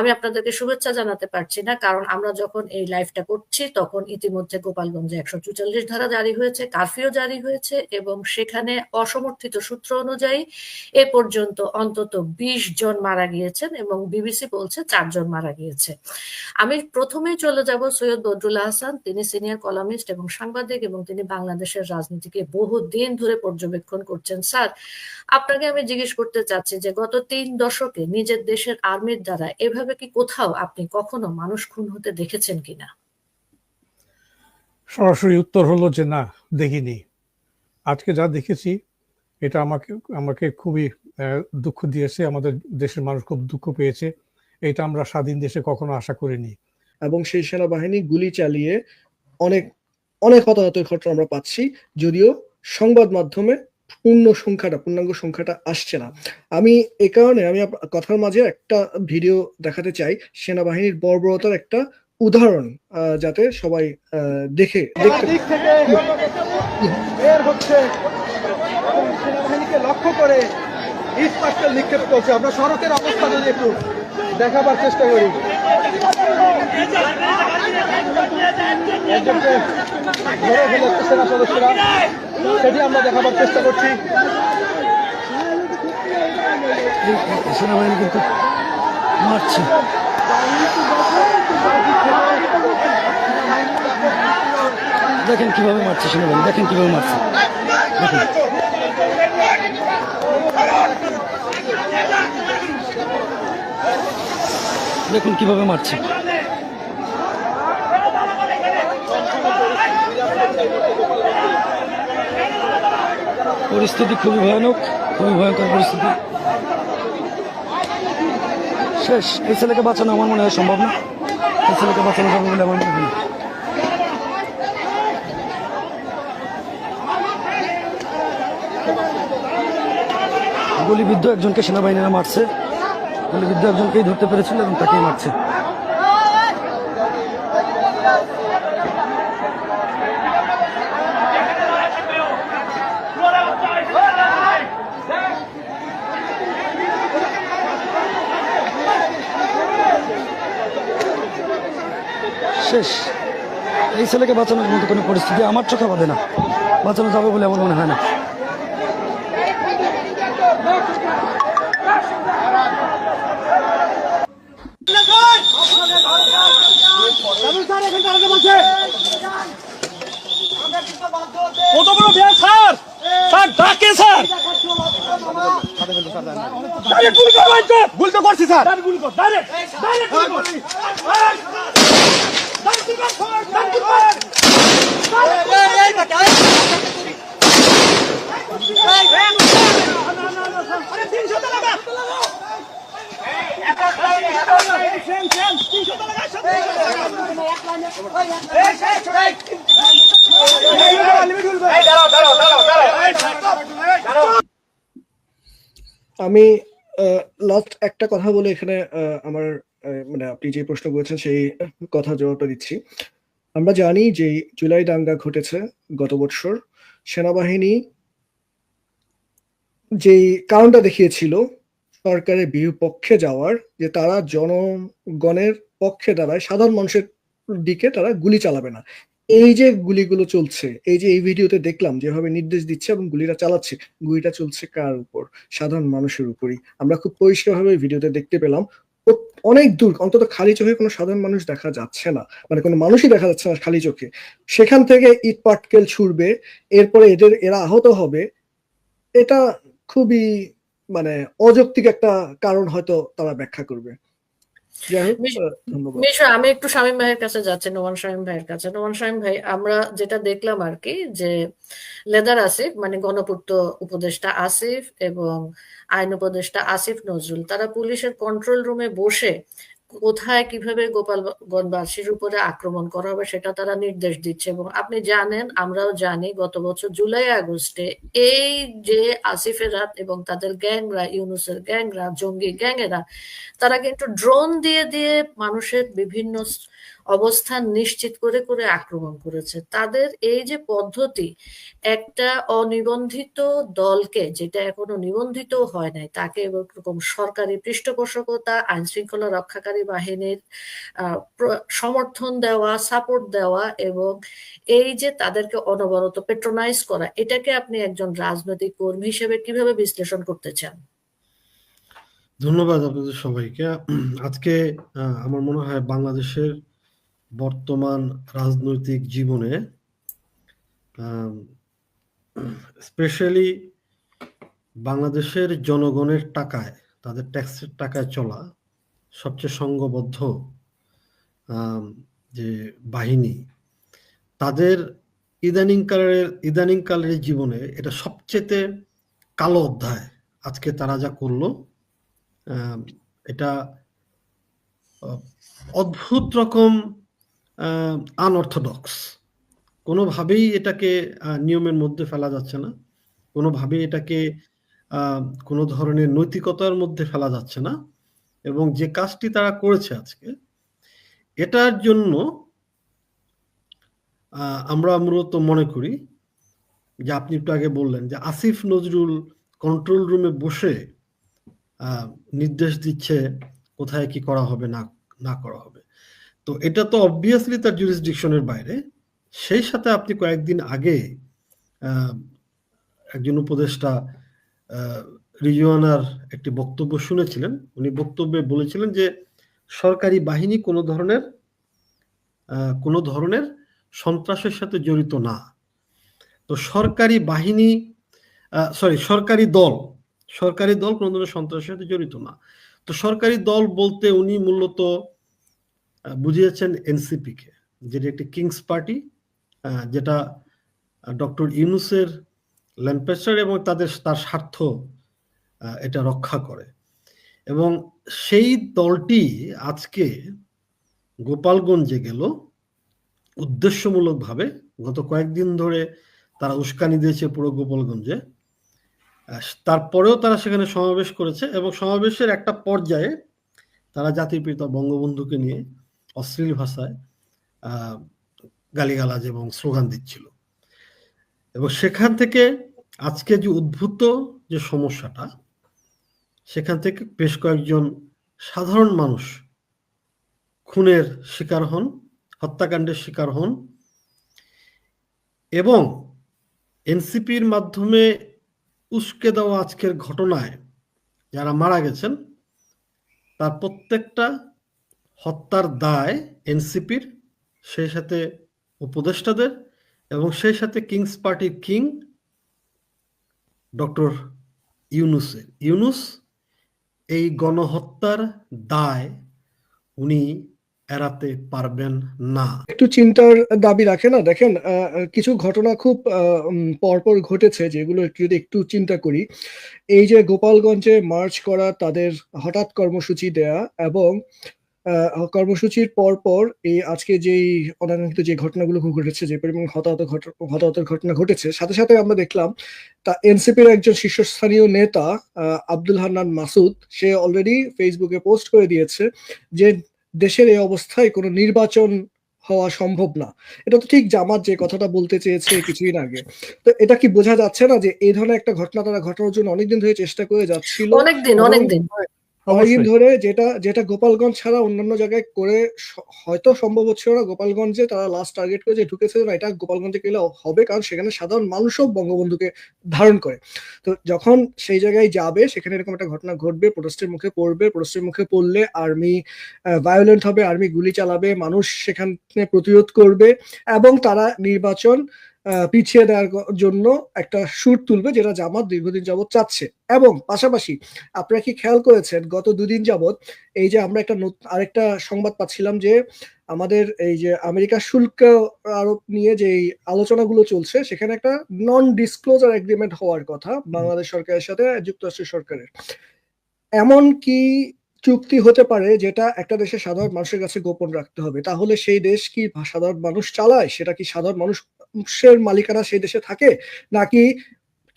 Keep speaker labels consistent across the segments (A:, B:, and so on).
A: আমি আপনাদেরকে শুভেচ্ছা জানাতে পারছি না, কারণ আমরা যখন এই লাইভটা করছি, তখন ইতিমধ্যে গোপালগঞ্জে একশো চুচাল্লিশ ধারা জারি হয়েছে, কারফিউ জারি হয়েছে, এবং সেখানে অসমর্থিত সূত্র অনুযায়ী এ পর্যন্ত অন্তত বিশ জন মারা গিয়েছেন, এবং বিবিসি বলছে চারজন মারা গিয়েছে। আমি প্রথমেই চলে যাব সৈয়দ বদরুল হাসান, তিনি সিনিয়র কলামিস্ট এবং সাংবাদিক, এবং তিনি বাংলাদেশের রাজনীতিকে বহু দিন ধরে পর্যবেক্ষণ করছেন। স্যার, আপনাকে আমি জিজ্ঞেস করতে চাচ্ছি যে গত তিন দশকে নিজের দেশের আর্মির দ্বারা এভাবে কি কোথাও আপনি কখনো মানুষ খুন হতে দেখেছেন কিনা?
B: সরাসরি উত্তর হলো যে না দেখিনি। আজকে যা দেখেছি এটা আমাকে আমাকে খুবই আহ, দুঃখ দিয়েছে। আমাদের দেশের মানুষ খুব দুঃখ পেয়েছে। এটা আমরা স্বাধীন দেশে কখনো আশা করিনি।
C: এবং সেই সেনাবাহিনী গুলি চালিয়ে অনেক অনেক হতাহতের ঘটনা আমরা পাচ্ছি। যদিও সংবাদ মাধ্যমে পূর্ণ সংখ্যাটা, পূর্ণাঙ্গ সংখ্যাটা আসছে না। আমি এ কারণে আমি কথার মাঝে একটা ভিডিও দেখাতে চাই, সেনাবাহিনীর বর্বরতার একটা উদাহরণ যাতে সবাই দেখে
D: হচ্ছে। সেনাবাহিনীকে লক্ষ্য করে নিক্ষেপ করছে। আমরা সড়কের অবস্থা একটু দেখাবার চেষ্টা করি। সেনা সদস্যরা সেটি আমরা দেখাবার চেষ্টা করছি
E: সেনাবাহিনী কিন্তু মারছে দেখেন কীভাবে মারছে সেনাবাহিনী দেখেন কীভাবে মারছে দেখুন কীভাবে মারছে। পরিস্থিতি খুবই ভয়ানক, খুবই ভয়ঙ্কর পরিস্থিতি। শেষ, এই ছেলেকে বাঁচানো আমার মনে হয় সম্ভব না। এই ছেলেকে বাঁচানো যাবে বলে আমার মনে হয় গুলিবিদ্ধ একজনকে সেনাবাহিনীরা মারছে। গুলিবিদ্ধ একজনকেই ধরতে পেরেছিল এবং তাকেই মারছে। শেষ। এই ছেলেকে বাঁচানোর মতো কোনো পরিস্থিতি আমার চোখে বাঁধে না। বাঁচানো যাবে বলে আমার মনে হয় না।
F: কত বড় বিয়া স্যার স্যার ডাকে স্যার। ডাইরেক্ট গুলি করো একটু গুলি তো করছি স্যার ডাইরেক্ট গুলি। কর ডাইরেক্ট ডাইরেক্ট গুলি কর ডাইরেক্ট গুলি কর ডাইরেক্ট গুলি কর আরে 300 টাকা লাগা সেম সেম 300 টাকা লাগা সাথে এই শেষ রাইট এই দাঁড়াও দাঁড়াও দাঁড়াও দাঁড়াও
C: আমি লাস্ট একটা কথা বলে এখানে আমার মানে আপনি যে প্রশ্ন করেছেন সেই কথা জবাবটা দিচ্ছি। আমরা জানি যে জুলাই দাঙ্গা ঘটেছে গত বছর। সেনাবাহিনী যেই কারণটা দেখিয়েছিল সরকারের বিপক্ষে যাওয়ার, যে তারা জনগণের পক্ষে দাঁড়ায়, সাধারণ মানুষের দিকে তারা গুলি চালাবে না। এই যে গুলিগুলো চলছে, এই যে এই ভিডিওতে দেখলাম যেভাবে নির্দেশ দিচ্ছে এবং গুলিটা চালাচ্ছে, গুলিটা চলছে কার উপর? সাধারণ মানুষের উপরই। আমরা খুব পরিষ্কারভাবে ভিডিওতে দেখতে পেলাম অনেক দূর, অন্তত খালি চোখে কোনো সাধারণ মানুষ দেখা যাচ্ছে না। মানে কোনো মানুষই দেখা যাচ্ছে না খালি চোখে। সেখান থেকে ইট পাটকেল ছুড়বে, এরপরে এদের, এরা আহত হবে। এটা খুবই মানে অযৌক্তিক একটা কারণ হয়তো তারা ব্যাখ্যা করবে।
A: মিশ- আমি একটু শামীম ভাইয়ের কাছে যাচ্ছি নোমান শামীম ভাইয়ের কাছে। নোমান শামীম ভাই আমরা যেটা দেখলাম আর কি যে লেদার আসিফ মানে গণপূর্ত উপদেষ্টা আসিফ এবং আইন উপদেষ্টা আসিফ নজরুল তারা পুলিশের কন্ট্রোল রুমে বসে কোথায় কীভাবে গোপালগঞ্জবাসীর উপরে আক্রমণ করা হবে সেটা তারা নির্দেশ দিচ্ছে এবং আপনি জানেন, আমরাও জানি গত বছর জুলাই, আগস্টে এই যে আসিফের রাত এবং তাদের গ্যাংরা, ইউনুসের গ্যাংরা, জঙ্গি গ্যাংয়েরা, তারা কিন্তু ড্রোন দিয়ে দিয়ে মানুষের বিভিন্ন অবস্থান নিশ্চিত করে করে আক্রমণ করেছে। তাদের এই যে পদ্ধতি, একটা অনিবন্ধিত দলকে যেটা এখনও নিবন্ধিত হয় নাই, তাকে এরকম সরকারি পৃষ্ঠপোষকতা আইন শৃঙ্খলা রক্ষাকারী বাহিনীর সমর্থন দেওয়া, সাপোর্ট দেওয়া এবং এই যে তাদেরকে অনবরত পেট্রোনাইজ করা, এটাকে আপনি একজন রাজনৈতিক কর্মী হিসেবে কীভাবে বিশ্লেষণ করতে চান?
G: ধন্যবাদ আপনাদের সবাইকে। আজকে আমার মনে হয় বাংলাদেশের বর্তমান রাজনৈতিক জীবনে স্পেশালি বাংলাদেশের জনগণের টাকায়, তাদের ট্যাক্সের টাকায় চলা সবচেয়ে সংঘবদ্ধ যে বাহিনী, তাদের ইদানিং কালের ইদানিং কালের জীবনে এটা সবচেয়ে কালো অধ্যায়। আজকে তারা যা করল এটা অদ্ভুত রকম আনঅর্থোডক্স কোনোভাবেই এটাকে নিয়মের মধ্যে ফেলা যাচ্ছে না। কোনোভাবেই এটাকে কোনো ধরনের নৈতিকতার মধ্যে ফেলা যাচ্ছে না। এবং যে কাজটি তারা করেছে আজকে, এটার জন্য আমরা মূলত মনে করি যে আপনি একটু আগে বললেন যে আসিফ নজরুল কন্ট্রোল রুমে বসে নির্দেশ দিচ্ছে কোথায় কি করা হবে, না না করা হবে। তো এটা তো অবভিয়াসলি তার জুরিসডিকশনের বাইরে। সেই সাথে আপনি কয়েকদিন আগে একজন উপদেষ্টা রিজওয়ানার একটি বক্তব্য শুনেছিলেন। উনি বক্তব্যে বলেছিলেন যে, সরকারি বাহিনী কোনো ধরনের কোনো ধরনের সন্ত্রাসের সাথে জড়িত না। তো সরকারি বাহিনী সরি সরকারি দল সরকারি দল কোনো ধরনের সন্ত্রাসের সাথে জড়িত না। তো সরকারি দল বলতে উনি মূলত বুঝিয়েছেন এনসিপি কে যেটি একটি কিংস পার্টি যেটা ডক্টর ইউনুসের ল্যাম্পেস্টার এবং তাদের তার স্বার্থ এটা রক্ষা করে। এবং সেই দলটি আজকে গোপালগঞ্জে গেল, উদ্দেশ্যমূলকভাবে গত কয়েকদিন ধরে তারা উস্কানি দিয়েছে পুরো গোপালগঞ্জে। তারপরেও তারা সেখানে সমাবেশ করেছে এবং সমাবেশের একটা পর্যায়ে তারা জাতির পিতা বঙ্গবন্ধুকে নিয়ে অশ্লীল ভাষায় গালিগালাজ এবং স্লোগান দিচ্ছিল। এবং সেখান থেকে আজকে যে উদ্ভূত যে সমস্যাটা, সেখান থেকে বেশ কয়েকজন সাধারণ মানুষ খুনের শিকার হন, হত্যাকাণ্ডের শিকার হন এবং এনসিপির মাধ্যমে উস্কে দেওয়া আজকের ঘটনায় যারা মারা গেছেন, তার প্রত্যেকটা হত্যার দায় এনসিপির, সেই সাথে উপদেষ্টাদের এবং সেই সাথে কিংস পার্টির কিং ডক্টর ইউনুসের। ইউনুস এই গণহত্যার দায় উনি এড়াতে পারবেন না।
C: একটু চিন্তার দাবি রাখে না? দেখেন কিছু ঘটনা খুব পরপর ঘটেছে যেগুলো একটু যদি একটু চিন্তা করি। এই যে গোপালগঞ্জে মার্চ করা তাদের হঠাৎ কর্মসূচি দেয়া এবং কর্মসূচির পর পর এই আজকে যেই অনাকাঙ্ক্ষিত যে ঘটনাগুলো ঘটেছে যে পরিমাণ হতাহত হতাহতের ঘটনা ঘটেছে সাথে সাথে আমরা দেখলাম তা এনসিপির একজন শীর্ষস্থানীয় নেতা আব্দুল হান্নান মাসুদ সে অলরেডি ফেসবুকে পোস্ট করে দিয়েছে যে দেশের এই অবস্থায় কোনো নির্বাচন হওয়া সম্ভব না। এটা তো ঠিক জামাত যে কথাটা বলতে চেয়েছে কিছুদিন আগে। তো এটা কি বোঝা যাচ্ছে না যে এই ধরনের একটা ঘটনা তারা ঘটানোর জন্য অনেকদিন ধরে চেষ্টা করে যাচ্ছিল?
A: অনেকদিন অনেকদিন।
B: অবশ্যই।
C: ধরে যেটা যেটা গোপালগঞ্জ ছাড়া অন্যান্য জায়গায় করে হয়তো সম্ভব হচ্ছিল না গোপালগঞ্জে তারা লাস্ট টার্গেট করে যে ঢুকেছে না এটা গোপালগঞ্জে গেলে হবে কারণ সেখানে সাধারণ মানুষও বঙ্গবন্ধুকে ধারণ করে তো যখন সেই জায়গায় যাবে সেখানে এরকম একটা ঘটনা ঘটবে প্রোটেস্টের মুখে পড়বে প্রোটেস্টের মুখে পড়লে আর্মি ভায়োলেন্ট হবে আর্মি গুলি চালাবে মানুষ সেখানে প্রতিরোধ করবে এবং তারা নির্বাচন পিছিয়ে দেওয়ার জন্য একটা সুর তুলবে যেটা জামাত দীর্ঘদিন যাবত চাচ্ছে। এবং পাশাপাশি আপনারা কি খেয়াল করেছেন, গত দুদিন যাবত এই যে আমরা একটা আরেকটা সংবাদ পাচ্ছিলাম যে আমাদের এই যে আমেরিকা শুল্ক আরোপ নিয়ে যে আলোচনাগুলো চলছে, সেখানে একটা নন ডিসক্লোজার এগ্রিমেন্ট হওয়ার কথা বাংলাদেশ সরকারের সাথে, যুক্তরাষ্ট্র সরকারের। এমন কি চুক্তি হতে পারে যেটা একটা দেশের সাধারণ মানুষের কাছে গোপন রাখতে হবে? তাহলে সেই দেশ কি সাধারণ মানুষ চালায়? সেটা কি সাধারণ মানুষের মালিকানা সেই দেশে থাকে নাকি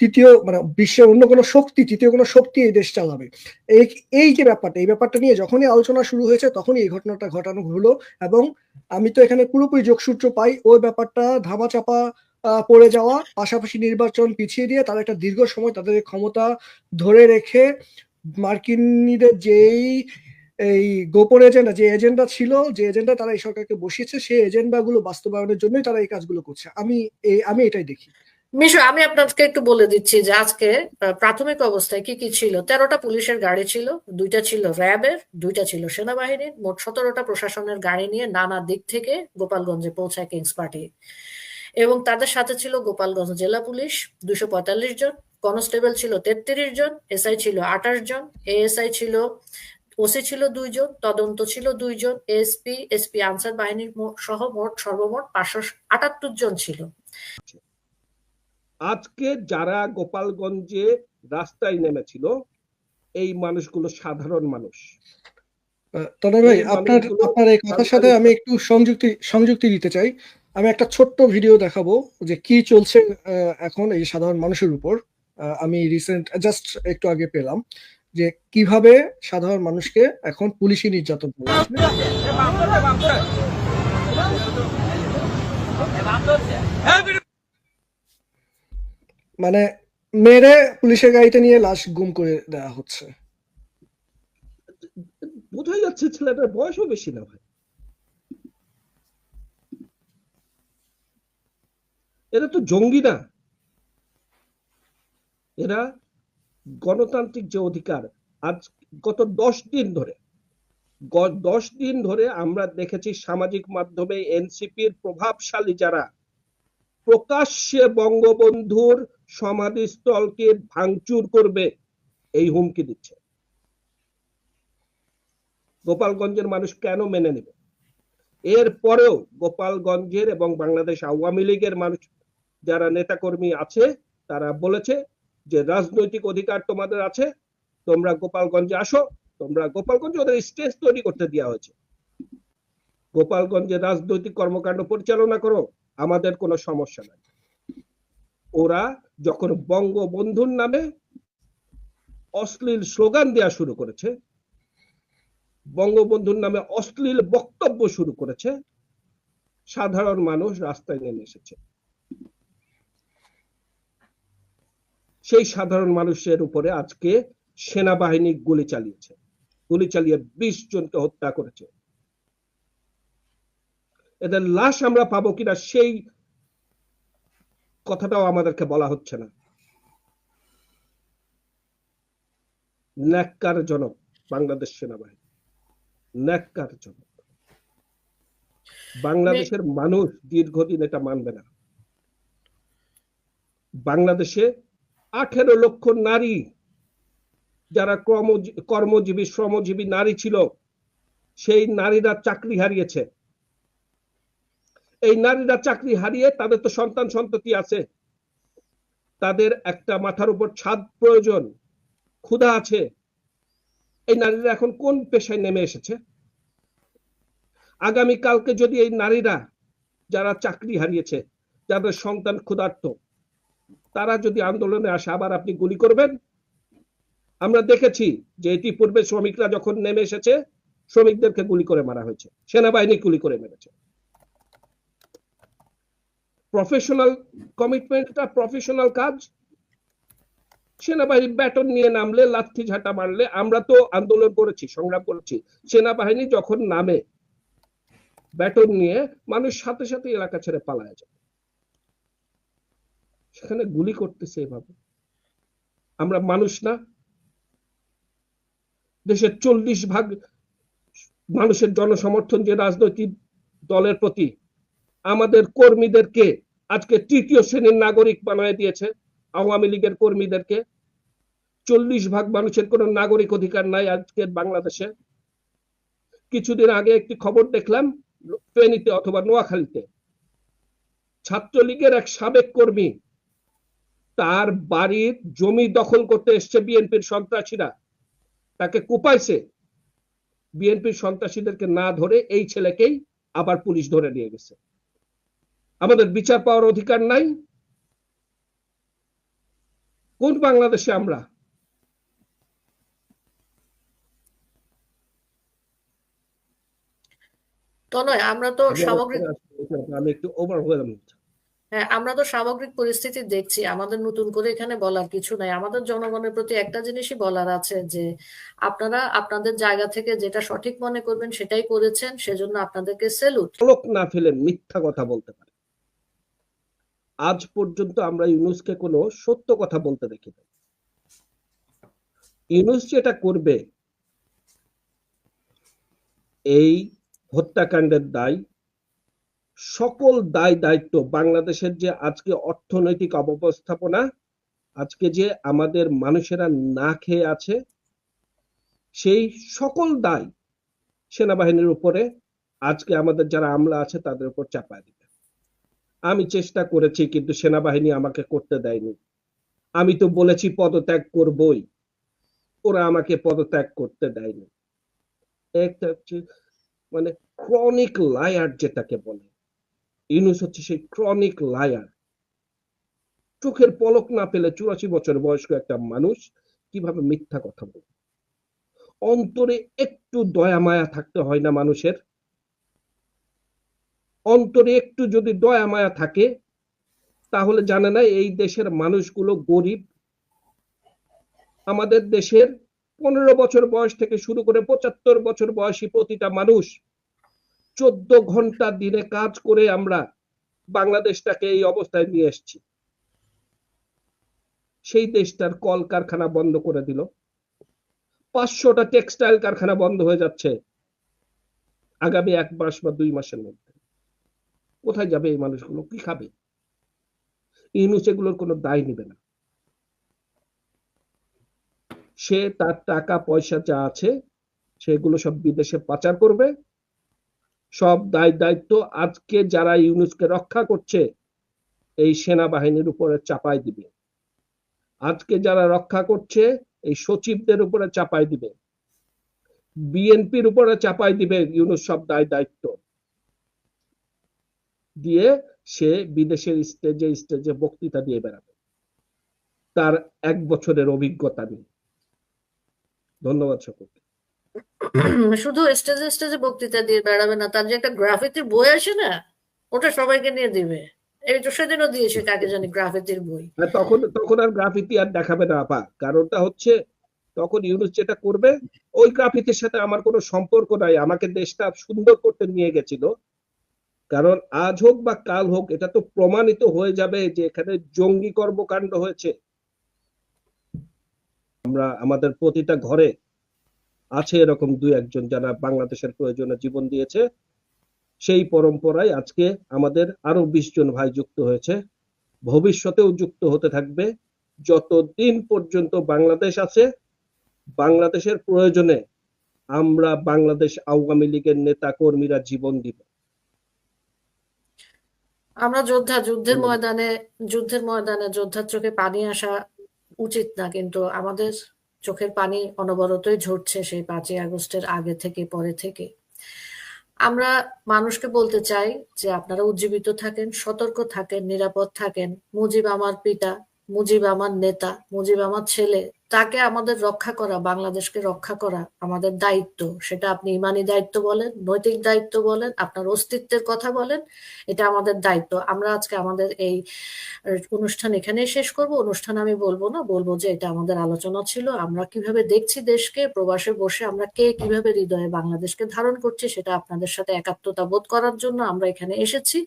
C: তৃতীয় মানে বিশ্বের অন্য কোনো শক্তি তৃতীয় কোনো শক্তি এই দেশ চালাবে? এই এই যে ব্যাপারটা এই ব্যাপারটা নিয়ে যখনই আলোচনা শুরু হয়েছে তখনই এই ঘটনাটা ঘটানো হলো এবং আমি তো এখানে পুরোপুরি যোগসূত্র পাই ওই ব্যাপারটা ধামাচাপা আহ, পড়ে যাওয়া পাশাপাশি নির্বাচন পিছিয়ে দিয়ে তারা একটা দীর্ঘ সময় তাদের ক্ষমতা ধরে রেখে মার্কিনীদের যেই এই গোপন এজেন্ডা যে এজেন্ডা ছিল, যে এজেন্ডা তারা এই সরকারকে বসিয়েছে, সেই এজেন্ডা গুলো বাস্তবায়নের জন্যই তারা এই কাজগুলো করছে। আমি আমি এটাই দেখি।
A: মিশু, আমি আপনাকে একটু বলে দিচ্ছি যে আজকে প্রাথমিক অবস্থায় কি কি ছিল? তেরোটা পুলিশের গাড়ি ছিল, দুইটা ছিল র্যাবের, দুইটা ছিল সেনাবাহিনীর, মোট সতেরোটা প্রশাসনের গাড়ি নিয়ে নানা দিক থেকে গোপালগঞ্জে পৌঁছায় কিংস পার্টি এবং তাদের সাথে ছিল গোপালগঞ্জ জেলা পুলিশ দুশো পঁয়তাল্লিশ জন। কনস্টেবল ছিল তেত্রিশ জন এসআই ছিল আঠাশ জন। এএসআই ছিল ওসি ছিল দুইজন তদন্ত ছিল দুইজন এসপি এসপি আনসার বাহিনীর সহ মোট সর্বমোট পাঁচশো আটাত্তর জন ছিল।
H: আজকে যারা গোপালগঞ্জে রাস্তায় নেমেছিল এই মানুষগুলো সাধারণ মানুষ।
C: তনয় ভাই আপনার আপনার এই কথার সাথে আমি একটু সংযুক্তি সংযুক্তি দিতে চাই। আমি একটা ছোট্ট ভিডিও দেখাবো যে কি চলছে আহ, এখন এই সাধারণ মানুষের উপর। আহ, আমি রিসেন্ট জাস্ট একটু আগে পেলাম। যে কীভাবে সাধারণ মানুষকে এখন পুলিশি নির্যাতন মানে মেরে পুলিশের গাড়িতে নিয়ে লাশ গুম করে দেওয়া হচ্ছে।
H: বোঝাই যাচ্ছে ছেলেটার বয়সও বেশি না ভাই। এরা তো জঙ্গি না। এরা গণতান্ত্রিক যে অধিকার, আজ গত দশ দিন ধরে দশ দিন ধরে আমরা দেখেছি সামাজিক মাধ্যমে এনসিপির প্রভাবশালী যারা, প্রকাশ্যে বঙ্গবন্ধুর সমাধিস্থলকে ভাঙচুর করবে এই হুমকি দিচ্ছে। গোপালগঞ্জের মানুষ কেন মেনে নেবে? এর পরেও গোপালগঞ্জের এবং বাংলাদেশ আওয়ামী লীগের মানুষ, যারা নেতাকর্মী আছে, তারা বলেছে যে রাজনৈতিক অধিকার তোমাদের আছে, তোমরা গোপালগঞ্জে আসো, তোমরা গোপালগঞ্জে ওদের স্টেজ তৈরি করতে দেওয়া হয়েছে। গোপালগঞ্জে রাজনৈতিক কর্মকাণ্ড পরিচালনা করো, আমাদের কোনো সমস্যা নাই। ওরা যখন বঙ্গবন্ধুর নামে অশ্লীল স্লোগান দেওয়া শুরু করেছে, বঙ্গবন্ধুর নামে অশ্লীল বক্তব্য শুরু করেছে, সাধারণ মানুষ রাস্তায় নেমে এসেছে। সেই সাধারণ মানুষের উপরে আজকে সেনাবাহিনী গুলি চালিয়েছে। গুলি চালিয়ে বিশ জনকে হত্যা করেছে। এদের লাশ আমরা পাবো কিনা সেই কথাটাও আমাদেরকে বলা হচ্ছে না। ন্যাক্কারজনক বাংলাদেশ সেনাবাহিনী। ন্যাক্কারজনক। বাংলাদেশের মানুষ দীর্ঘদিন এটা মানবে না। বাংলাদেশে আঠেরো লক্ষ নারী যারা কর্মজী- কর্মজীবী, শ্রমজীবী নারী ছিল, সেই নারীরা চাকরি হারিয়েছে। এই নারীরা চাকরি হারিয়ে তাদের তো সন্তান সন্ততি আছে। তাদের একটা মাথার উপর ছাদ প্রয়োজন, ক্ষুধা আছে। এই নারীরা এখন কোন পেশায় নেমে এসেছে? আগামী কালকে যদি এই নারীরা যারা চাকরি হারিয়েছে, যাদের সন্তান ক্ষুধার্ত তারা যদি আন্দোলনে আসে, আবার আপনি গুলি করবেন? আমরা দেখেছি যে এটি পূর্বে শ্রমিকরা যখন নেমে এসেছে, শ্রমিকদেরকে গুলি করে মারা হয়েছে। সেনাবাহিনী গুলি করে মেরেছে। প্রফেশনাল কমিটমেন্টটা প্রফেশনাল কাজ। সেনাবাহিনী ব্যাটন নিয়ে নামলে লাঠি ঝাঁটা মারলে, আমরা তো আন্দোলন করেছি, সংগ্রাম করেছি। সেনাবাহিনী যখন নামে ব্যাটন নিয়ে মানুষ সাথে সাথে এলাকা ছেড়ে পালায় যায়। সেখানে গুলি করতেছে এভাবে। আমরা মানুষ না। দেশের চল্লিশ ভাগ মানুষের জনসমর্থন যে রাজনৈতিক দলের প্রতি, আমাদের কর্মীদেরকে আজকে তৃতীয় শ্রেণির নাগরিক বানিয়ে দিয়েছে আওয়ামী লীগের কর্মীদেরকে। চল্লিশ ভাগ মানুষের কোনো নাগরিক অধিকার নাই আজকের বাংলাদেশে। কিছুদিন আগে একটি খবর দেখলাম, ফেনীতে অথবা নোয়াখালীতে। ছাত্রলীগের এক সাবেক কর্মী তার বাড়ির জমি দখল করতে এসছে বিএনপির সন্ত্রাসীরা। তাকে কুপাইছে। বিএনপির সন্ত্রাসীদেরকে না ধরে এই ছেলেকেই আবার পুলিশ ধরে নিয়ে গেছে। আমাদের বিচার পাওয়ার অধিকার নাই। কোন বাংলাদেশে আমরা?
A: তনয় আমরা তো সামগ্রিক
H: আমি একটু ওভার হলাম
A: হ্যাঁ আমরা তো সামগ্রিক পরিস্থিতি দেখছি। আমাদের নতুন করে এখানে বলার কিছু নাই। আমাদের জনগণের প্রতি একটা জিনিসই বলার আছে যে, আপনারা আপনাদের জায়গা থেকে যেটা সঠিক মনে করবেন সেটাই করেছেন, সেজন্য আপনাদেরকে সেলুট
H: পলক না ফেলে মিথ্যা কথা বলতে পারে। আজ পর্যন্ত আমরা ইউনুসকে কোনো সত্য কথা বলতে দেখি। ইউনুস যেটা করবে, এই হত্যাকাণ্ডের দায় সকল দায় দায়িত্ব বাংলাদেশের যে আজকে অর্থনৈতিক অবস্থাপনা, আজকে যে আমাদের মানুষেরা না খেয়ে আছে, সেই সকল দায় সেনাবাহিনীর উপরে আজকে আমাদের যারা আমলা আছে তাদের উপর চাপায় দিবে। আমি চেষ্টা করেছি কিন্তু সেনাবাহিনী আমাকে করতে দেয়নি। আমি তো বলেছি পদত্যাগ করবই। ওরা আমাকে পদত্যাগ করতে দেয়নি। একটা হচ্ছে মানে ক্রনিক লায়ার যেটাকে বলে। ইউনুস হচ্ছে সেই ক্রনিক লায়ার চোখের পলক না পেলে চুরাশি বছর বয়স্ক একটা মানুষ কীভাবে মিথ্যা কথা বলে অন্তরে একটু দয়া মায়া থাকতে হয় না মানুষের? অন্তরে একটু যদি দয়া মায়া থাকে, তাহলে জানে না এই দেশের মানুষগুলো গরিব। আমাদের দেশের পনেরো বছর বয়স থেকে শুরু করে পঁচাত্তর বছর বয়সী প্রতিটা মানুষ চোদ্দ ঘণ্টা দিনে কাজ করে আমরা বাংলাদেশটাকে এই অবস্থায় নিয়ে এসেছি। সেই দেশটার কল কারখানা বন্ধ করে দিল। পাঁচশোটা টেক্সটাইল কারখানা বন্ধ হয়ে যাচ্ছে আগামী এক মাস বা দুই মাসের মধ্যে। কোথায় যাবে এই মানুষগুলো? কি খাবে? ইউনুস এগুলোর কোনো দায় নিবে না। সে তার টাকা পয়সা যা আছে সেগুলো সব বিদেশে পাচার করবে। সব দায় দায়িত্ব আজকে যারা ইউনুসকে রক্ষা করছে, এই সেনাবাহিনীর উপরে চাপাই দিবে। আজকে যারা রক্ষা করছে, এই সচিবদের উপরে চাপাই দিবে। বিএনপির উপরে চাপাই দিবে ইউনুস সব দায় দায়িত্ব। দিয়ে সে বিদেশের স্টেজে স্টেজে বক্তৃতা দিয়ে বেড়াবে। তার এক বছরের অভিজ্ঞতা নেই ধন্যবাদ সকলকে।
A: শুধু স্টেজে স্টেজে বক্তৃতা দিয়ে বেড়াবে না, তার যে একটা গ্রাফিতির বই আসে না, ওটা সবাইকে নিয়ে দিবে। এই তো সেদিনও দিয়েছে কাকে জানি গ্রাফিতির বই।
H: তখন তখন আর গ্রাফিতি আর দেখাবে না, আপা। কারণটা হচ্ছে, তখন ইউনুস যেটা করবে, ওই গ্রাফিতির সাথে আমার কোনো সম্পর্ক নাই। আমাকে দেশটা সুন্দর করতে নিয়ে গেছিল। কারণ আজ হোক বা কাল হোক, এটা তো প্রমাণিত হয়ে যাবে যে এখানে জঙ্গি কর্মকাণ্ড হয়েছে। আমরা, আমাদের প্রতিটা ঘরে আছে এরকম দুই একজন যারা বাংলাদেশের প্রয়োজনে জীবন দিয়েছে। সেই পরম্পরায় আজকে আমাদের আরও বিশ জন ভাই যুক্ত হয়েছে। ভবিষ্যতেও যুক্ত হতে থাকবে। যতদিন পর্যন্ত বাংলাদেশ আছে, বাংলাদেশের প্রয়োজনে আমরা বাংলাদেশ আওয়ামী লীগের নেতা কর্মীরা জীবন দিব।
A: আমরা যোদ্ধা, যুদ্ধের ময়দানে যুদ্ধের ময়দানে যোদ্ধার চোখে পানি আসা উচিত না, কিন্তু আমাদের চোখের পানি অনবরতই ঝরছে সেই পাঁচই আগস্টের আগে থেকে, পরে থেকে। আমরা মানুষকে বলতে চাই যে আপনারা উজ্জীবিত থাকেন, সতর্ক থাকেন, নিরাপদ থাকেন। মুজিব আমার পিতা, মুজিব আমার নেতা, মুজিব আমার ছেলে তাকে আমাদের রক্ষা করা, বাংলাদেশকে রক্ষা করা আমাদের দায়িত্ব। সেটা আপনি ইমানি দায়িত্ব বলেন, নৈতিক দায়িত্ব বলেন, আপনার অস্তিত্বের কথা বলেন, এটা আমাদের দায়িত্ব। আমরা আজকে আমাদের এই অনুষ্ঠান এখানেই শেষ করব। অনুষ্ঠান আমি বলব না, বলব যে এটা আমাদের আলোচনা ছিল। আমরা কীভাবে দেখছি দেশকে, প্রবাসে বসে আমরা কে কীভাবে হৃদয়ে বাংলাদেশকে ধারণ করছি সেটা আপনাদের সাথে একাত্মতা বোধ করার জন্য আমরা এখানে এসেছি।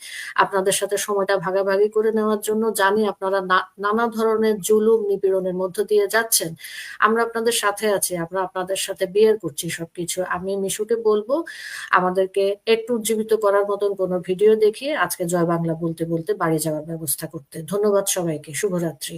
A: আপনাদের সাথে সময়টা ভাগাভাগি করে নেওয়ার জন্য জানি আপনারা নানা ধরনের জুলুম, নিপীড়নের মধ্য দিয়ে যাচ্ছেন। আমরা আপনাদের সাথে আছি, আমরা আপনাদের সাথে বিয়ার করছি সবকিছু। আমি মিশুকে বলব, আমাদেরকে একটু উজ্জীবিত করার মতন কোনো ভিডিও দেখিয়ে আজকে জয় বাংলা বলতে বলতে বাড়ি যাওয়ার ব্যবস্থা করতে। ধন্যবাদ সবাইকে, শুভরাত্রি।